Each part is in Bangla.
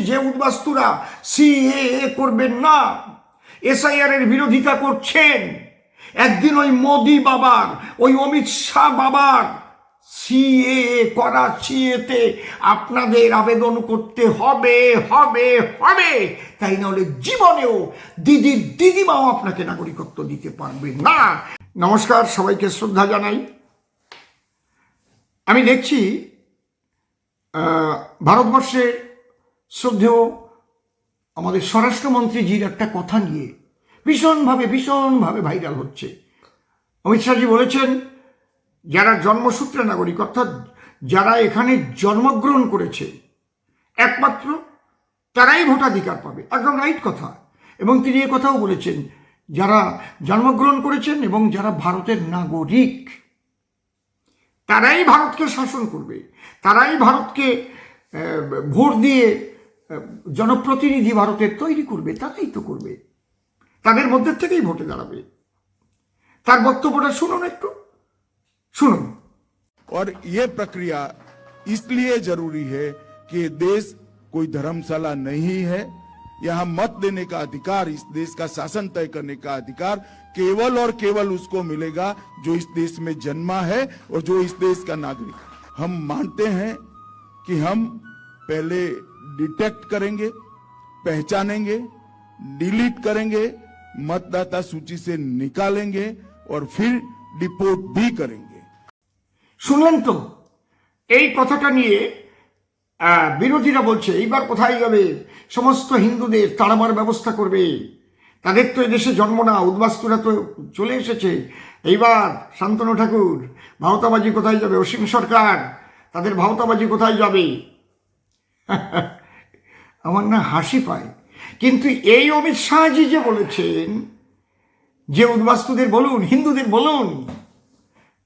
যে উদ্বাস্তুরা সিএএ করবেন না এসআইআর এর বিরোধিতা করছেন। একদিন ওই মোদি বাবার ওই অমিত শাহ বাবার সিএএ করা সিএতে আপনাদের আবেদন করতে হবে হবে হবে। তাই নাহলে জীবনেও দিদির দিদিমাও আপনাকে নাগরিকত্ব দিতে পারবে না। নমস্কার সবাইকে শ্রদ্ধা জানাই। আমি দেখছি আহ, ভারতবর্ষের শ্রদ্ধেয় আমাদের স্বরাষ্ট্রমন্ত্রীজির একটা কথা নিয়ে ভীষণভাবে ভীষণভাবে ভাইরাল হচ্ছে। অমিত শাহজি বলেছেন, যারা জন্মসূত্রে নাগরিক, অর্থাৎ যারা এখানে জন্মগ্রহণ করেছে, একমাত্র তারাই ভোটাধিকার পাবে। একদম রাইট কথা। এবং তিনি এ কথাও বলেছেন, যারা জন্মগ্রহণ করেছেন এবং যারা ভারতের নাগরিক, তারাই ভারতকে শাসন করবে। তারাই ভারতকে ভোট দিয়ে জনপ্রতিনিধি ভারতের তৈরি করবে তারাই তো করবে তাদের মধ্যে থেকেই ভোটে দাঁড়াবে তার বক্তব্যটা শুনুন একটু শুনুন और ये प्रक्रिया इसलिए जरूरी है कि ये देश कोई धर्मशाला नहीं है यहाँ मत देने का अधिकार इस देश का शासन तय करने का अधिकार केवल और केवल उसको मिलेगा जो इस देश में जन्मा है और जो इस देश का नागरिक है। हम मानते हैं कि हम पहले डिटेक्ट करेंगे पहचानेंगे डिलीट करेंगे मतदाता सूची से निकालेंगे और फिर डिपोर्ट भी करेंगे শুনলেন তো এই কথাটা নিয়ে আহ, বিরোধীরা বলছে এইবার কোথায় যাবে সমস্ত হিন্দুদের তাড়াবার ব্যবস্থা করবে তাদের তো এদেশে জন্ম না উদ্বাস্তুরা তো চলে এসেছে এইবার শান্তনু ঠাকুর ভাওতাবাজি কোথায় যাবে অসীম সরকার তাদের ভাওতাবাজি কোথায় যাবে আমার না হাসি পায়। কিন্তু এই অমিত শাহজি যে বলেছেন, যে উদ্বাস্তুদের বলুন, হিন্দুদের বলুন,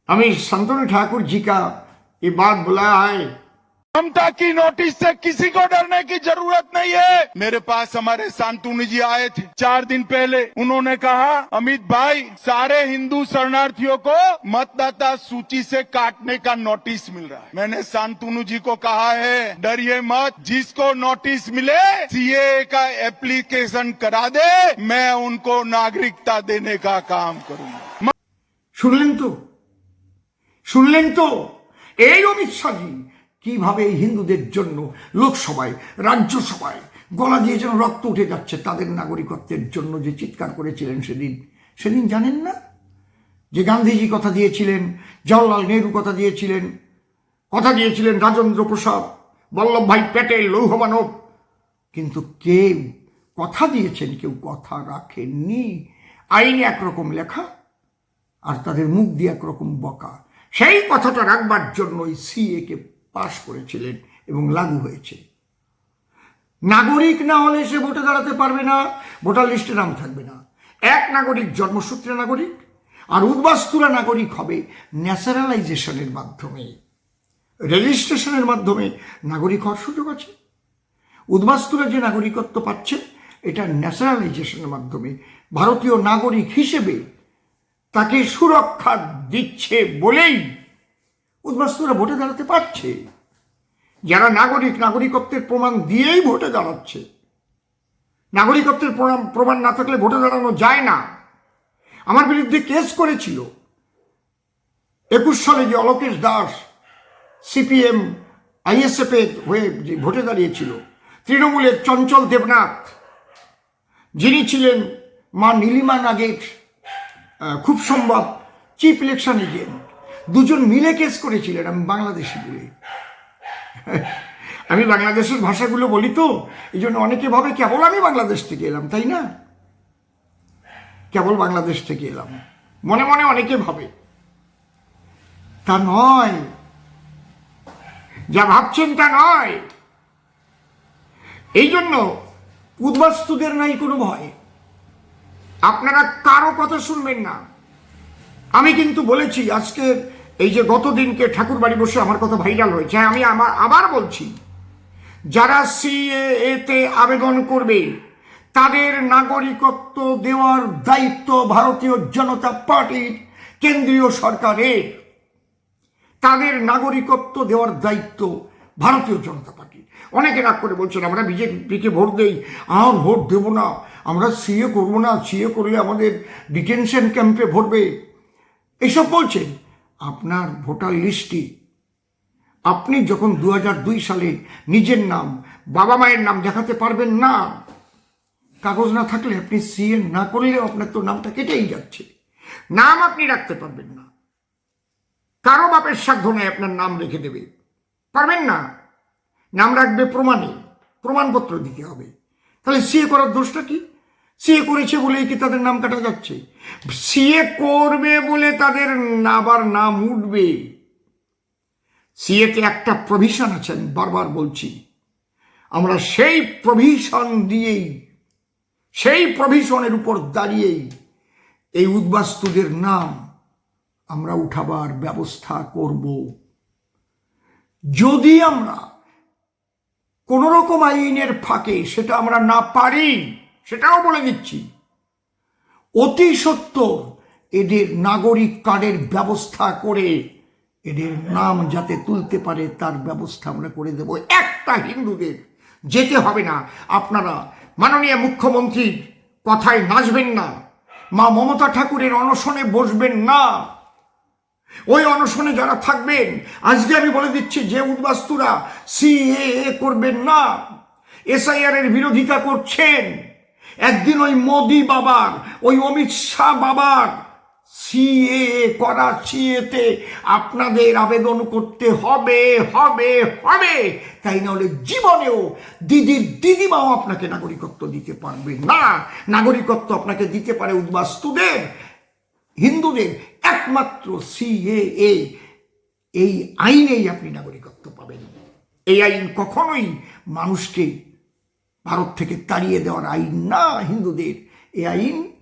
আমি শান্তনু ঠাকুর জিকা এ বাদ বলা হয় ममता की नोटिस से किसी को डरने की जरूरत नहीं है मेरे पास हमारे शांतनु जी आए थे चार दिन पहले उन्होंने कहा अमित भाई सारे हिंदू शरणार्थियों को मतदाता सूची से काटने का नोटिस मिल रहा है मैंने शांतनु जी को कहा है डरिए मत जिसको नोटिस मिले सीए का एप्लीकेशन करा दे मैं उनको नागरिकता देने का काम करूंगा শুনলেন তো শুনলেন তো এই অমিত শাহজি কীভাবে এই হিন্দুদের জন্য লোকসভায়, রাজ্যসভায় গলা দিয়ে যেন রক্ত উঠে যাচ্ছে তাদের নাগরিকত্বের জন্য যে চিৎকার করেছিলেন সেদিন সেদিন জানেন না? যে গান্ধীজি কথা দিয়েছিলেন, জওয়াহরলাল নেহরু কথা দিয়েছিলেন কথা দিয়েছিলেন রাজেন্দ্র প্রসাদ বল্লভভাই প্যাটেল, লৌহ মানব। কিন্তু কেউ কথা দিয়েছেন, কেউ কথা রাখেননি। আইনে একরকম লেখা আর তাদের মুখ দিয়ে একরকম বকা। সেই কথাটা রাখবার জন্যই সিএ কে পাশ করেছিলেন এবং লাগু হয়েছে। নাগরিক না হলে সে ভোটে দাঁড়াতে পারবে না, ভোটার লিস্টে নাম থাকবে না। এক নাগরিক জন্মসূত্রে নাগরিক, আর উদ্বাস্তুরা নাগরিক হবে ন্যাচারালাইজেশনের মাধ্যমে। রেজিস্ট্রেশনের মাধ্যমে নাগরিক হওয়ার সুযোগ আছে। উদ্বাস্তুরা যে নাগরিকত্ব পাচ্ছে, এটা ন্যাচারালাইজেশনের মাধ্যমে ভারতীয় নাগরিক হিসেবে তাকে সুরক্ষা দিচ্ছে বলেই উদ্বাস্তুরা ভোটে দাঁড়াতে পারছে। যারা নাগরিক, নাগরিকত্বের প্রমাণ দিয়েই ভোটে দাঁড়াচ্ছে। নাগরিকত্বের প্রমাণ না থাকলে ভোটে দাঁড়ানো যায় না। আমার বিরুদ্ধে কেস করেছিল। একুশ সালে যে অলোকেশ দাস সিপিএম, আইএসএফ এর হয়ে যে ভোটে দাঁড়িয়েছিল, তৃণমূলের চঞ্চল দেবনাথ, যিনি ছিলেন মা নীলিমা নাগের খুব সম্ভব, চিফ ইলেকশন এজেন্ট। দুজন মিলে কেস করেছিলেন, আমি বাংলাদেশি বলে। আমি বাংলাদেশের ভাষাগুলো বলি তো, এই জন্য অনেকে ভাবে কেবল আমি বাংলাদেশ থেকে এলাম, তাই না? কেবল বাংলাদেশ থেকে এলাম। মনে মনে অনেকে ভাবে। তা নয়। যা ভাবছেন তা নয়। এই জন্য উদ্বাস্তুদের নাই কোনো ভয়। আপনারা কারও কথা শুনবেন না। আমি কিন্তু বলেছি আজকে এই যে গত দিনকে ঠাকুর বাড়ি বসে আমার কথা ভাইরাল হয়েছে। হ্যাঁ, আমি আমার আবার বলছি যারা সিএ তে আবেদন করবে তাদের নাগরিকত্ব দেওয়ার দায়িত্ব ভারতীয় জনতা পার্টির কেন্দ্রীয় সরকারের তাদের নাগরিকত্ব দেওয়ার দায়িত্ব ভারতীয় জনতা পার্টির। অনেকে রাগ করে বলছেন আমরা বিজেপিকে ভোট দেই। আর ভোট দেবো না। আমরা সিএ করব না। সিএ করলে আমাদের ডিটেনশন ক্যাম্পে ভরবে এসব বলছেন আপনার ভোটার লিস্টটি। আপনি যখন দু দুই সালে নিজের নাম, বাবা মায়ের নাম দেখাতে পারবেন না। কাগজ না থাকলে আপনি সিএ না করলেও আপনার তো নামটা কেটেই যাচ্ছে। নাম আপনি রাখতে পারবেন না। কারও বাপের সাধ্য নেই আপনার নাম রেখে দেবে। পারবেন না। নাম রাখবে প্রমাণে। প্রমাণপত্র দিতে হবে। তাহলে সিএ করার দোষটা কি? সিএ করেছে বলেই কি তাদের নাম কাটা যাচ্ছে? সিএ করবে বলে তাদের আবার নাম উঠবে। সিএতে একটা প্রভিশন আছে, আমি বারবার বলছি। আমরা সেই প্রভিশন দিয়েই, সেই প্রভিশনের উপর দাঁড়িয়েই এই উদ্বাস্তুদের নাম আমরা উঠাবার ব্যবস্থা করব। যদি আমরা কোন রকম আইনের ফাঁকে সেটা আমরা না পারি সেটাও বলে দিচ্ছি। অতি সত্তর এদের নাগরিক কার্ডের ব্যবস্থা করে এদের নাম যাতে তুলতে পারে, তার ব্যবস্থা আমরা করে দেব। একটা হিন্দুদের যেতে হবে না। আপনারা মাননীয় মুখ্যমন্ত্রীর কথায় নাচবেন না। মা মমতা ঠাকুরের অনশনে বসবেন না। ওই অনশনে যারা থাকবেন, আজকে আমি বলে দিচ্ছি যে উদ্বাস্তুরা সিএ করবেন না। এসআইআর এর বিরোধিতা করছেন। একদিন ওই মোদি বাবার, ওই অমিত শাহ বাবার সিএ করা সিএতে আপনাদের আবেদন করতে হবে হবে হবে। তাই নাহলে জীবনেও দিদির দিদিমাও আপনাকে নাগরিকত্ব দিতে পারবে না। নাগরিকত্ব আপনাকে দিতে পারে উদ্বাস্তুদের, হিন্দুদের। একমাত্র সিএএ, এই আইনেই আপনি নাগরিকত্ব পাবেন। এই আইন কখনোই মানুষকে ভারত থেকে তাড়িয়ে দেওয়ার আইন না, হিন্দুদের। এ আইন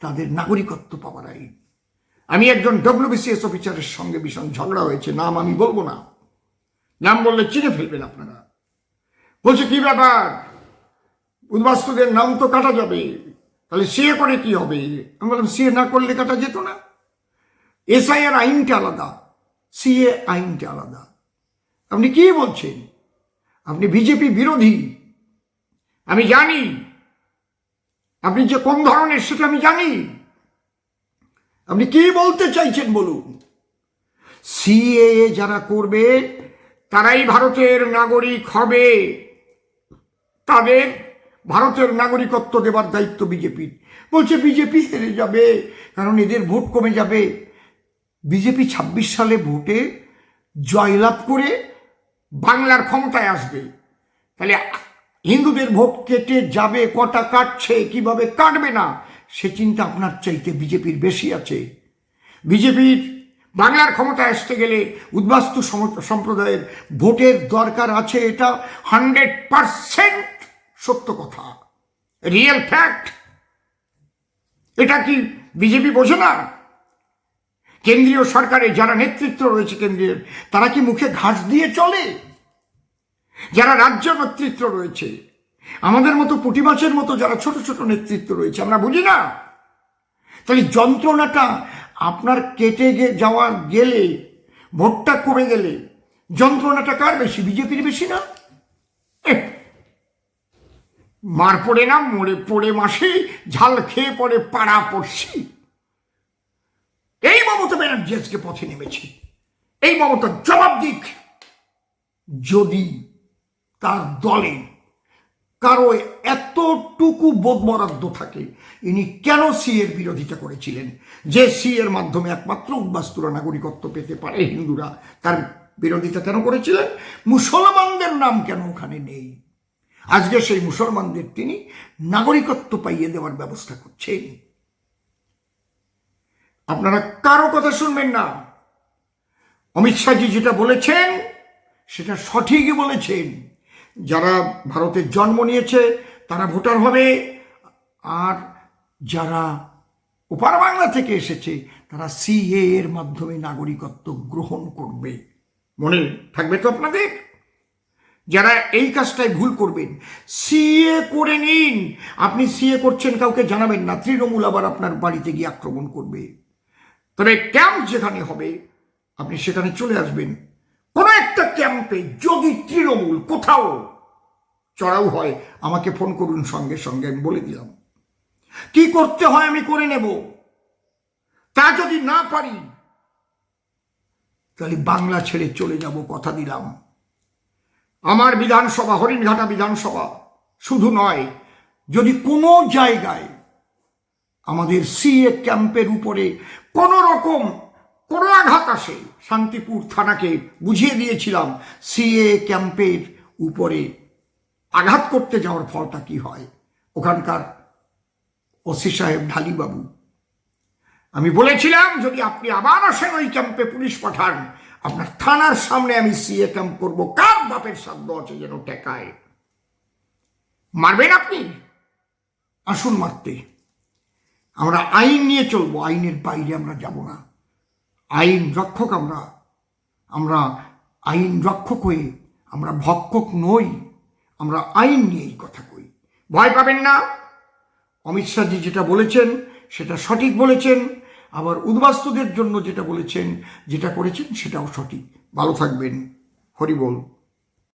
তাদের নাগরিকত্ব পাওয়ার আইন। আমি একজন ডব্লিউবিসিএস অফিসারের সঙ্গে ভীষণ ঝগড়া হয়েছে, নাম আমি বলব না। নাম বললে চিনে ফেলবেন আপনারা। বলছে, কি ব্যাপার? উদ্বাস্তুদের নাম তো কাটা যাবে। তাহলে সিএ করে কি হবে? আমি বললাম সিএ না করলে কাটা যেত না। এসআইআর আইনটা আলাদা সিএ আইনটা আলাদা। আপনি কি বলছেন? আপনি বিজেপি বিরোধী। আমি জানি। আপনি যে কোন ধরনের সেটা আমি জানি। আপনি কি বলতে চাইছেন বলুন। সিএ যারা করবে, তারাই ভারতের নাগরিক হবে। তাদের ভারতের নাগরিকত্ব দেবার দায়িত্ব বিজেপির বলছে বিজেপি হেরে যাবে, কারণ এদের ভোট কমে যাবে। বিজেপি ছাব্বিশ সালে ভোটে জয়লাভ করে বাংলার ক্ষমতায় আসবে। তাহলে হিন্দুদের ভোট কেটে যাবে, কটা কাটছে, কীভাবে কাটবে না, সে চিন্তা আপনার চাইতে বিজেপির বেশি আছে। বিজেপির বাংলার ক্ষমতায় আসতে গেলে উদ্বাস্তু সম্প্রদায়ের ভোটের দরকার আছে, এটা হান্ড্রেড পারসেন্ট সত্য কথা। Real fact. এটা কি বিজেপি বোঝে না? কেন্দ্রীয় সরকারে যারা নেতৃত্ব রয়েছে কেন্দ্রীয় তারা কি মুখে ঘাস দিয়ে চলে? যারা রাজ্য নেতৃত্ব রয়েছে, আমাদের মতো পুঁটি মাছের মতো যারা ছোট ছোট নেতৃত্ব রয়েছে, আমরা বুঝি না? তাহলে যন্ত্রণাটা আপনার কেটে যাওয়ার গেলে, ভোটটা কমে গেলে যন্ত্রণাটা কার বেশি, বিজেপির বেশি না? মার পড়ে না, মরে পড়ে মাসে, ঝাল খেয়ে পড়ে পাড়া পড়ছি এই মমতা ব্যানার্জি আজকে পথে নেমেছে। এই মমতা জবাব দিক। যদি তার দলে। কারও এতটুকু বোধবরাদ্দ থাকে, ইনি কেন সি এর বিরোধিতা করেছিলেন? যে সি এর মাধ্যমে একমাত্র উদ্বাস্তুরা নাগরিকত্ব পেতে পারে হিন্দুরা, তার বিরোধিতা কেন করেছিলেন? মুসলমানদের নাম কেন ওখানে নেই? আজকে সেই মুসলমানদের তিনি নাগরিকত্ব পাইয়ে দেওয়ার ব্যবস্থা করছেন। আপনারা কারও কথা শুনবেন না। অমিত শাহজি যেটা বলেছেন, সেটা সঠিকই বলেছেন। যারা ভারতের জন্ম নিয়েছে, তারা ভোটার হবে। আর যারা ওপার বাংলা থেকে এসেছে, তারা সিএ এর মাধ্যমে নাগরিকত্ব গ্রহণ করবে। মনে থাকবে তো আপনাদের? যারা এই কাজটায় ভুল করবেন সিএ করে নিন। আপনি সিএ করছেন, কাউকে জানাবেন না। তৃণমূল আবার আপনার বাড়িতে গিয়ে আক্রমণ করবে। তবে ক্যাম্প যেখানে হবে, আপনি সেখানে চলে আসবেন। একটা ক্যাম্পে যদি তৃণমূল কোথাও? চড়াও হয়, আমাকে ফোন করুন সঙ্গে সঙ্গে, আমি বলে দিলাম। কি করতে হয় আমি করে নেব? তা যদি না পারি, তাহলে বাংলা ছেড়ে চলে যাব, কথা দিলাম। আমার বিধানসভা, হরিণঘাটা বিধানসভা, শুধু নয়, যদি কোনো জায়গায় আমাদের সিএ ক্যাম্পের উপরে কোনো রকম কোনো আঘাত আসে। শান্তিপুর থানাকে বুঝিয়ে দিয়েছিলাম, সিএ ক্যাম্পের উপরে আঘাত করতে যাওয়ার ফলটা কি হয়? ওখানকার ওসি সাহেব ঢালিবাবু। আমি বলেছিলাম, যদি আপনি আবার আসেন ওই ক্যাম্পে পুলিশ পাঠান, আপনার থানার সামনে আমি সিএ ক্যাম্প করব। কার বাপের সাধ্য আছে যেন টেকায় মারবেন আপনি? আসুন মারতে। আমরা আইন নিয়ে চলবো, আইনের বাইরে আমরা যাব না। আইন রক্ষক আমরা আমরা আইন রক্ষক হয়ে আমরা ভক্ষক নই, আমরা আইন নিয়েই কথা কই। ভয় পাবেন না। অমিত শাহজি যেটা বলেছেন, সেটা সঠিক বলেছেন। আবার উদ্বাস্তুদের জন্য যেটা বলেছেন, যেটা করেছেন, সেটাও সঠিক। ভালো থাকবেন। হরি বল।